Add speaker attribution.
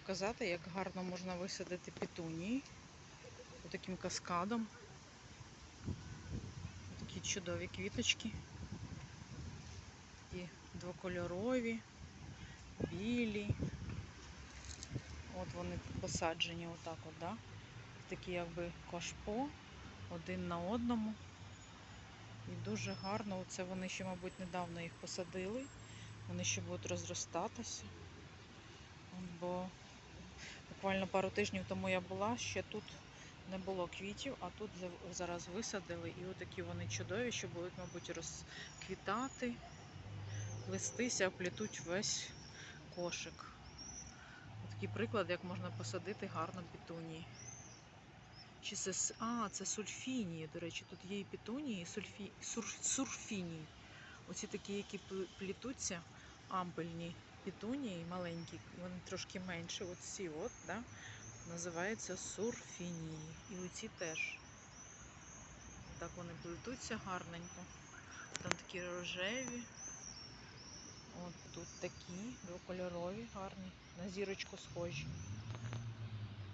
Speaker 1: показати, як гарно можна висадити петунії таким каскадом. Такі чудові квіточки. Такі двокольорові, білі. От вони посаджені отак от, да? Такі якби кашпо один на одному. І дуже гарно. Оце вони ще, мабуть, недавно їх посадили. Вони ще будуть розростатися. Бо буквально пару тижнів тому я була, ще тут не було квітів, а тут зараз висадили. І отакі вони чудові, що будуть, мабуть, розквітати, плестися, оплітуть весь кошик. Такий приклад, як можна посадити гарно петунії. Чи це а, це сульфінії, до речі, тут є і петунії, і сульфі... сур... сурфінії. Оці такі, які плітуться, ампельні петунії, маленькі, вони трошки менші, от ці от, да, називаються сурфінії. І оці теж. Так вони плетуться гарненько. Там такі рожеві. От тут такі двокольорові, гарні, на зірочку схожі.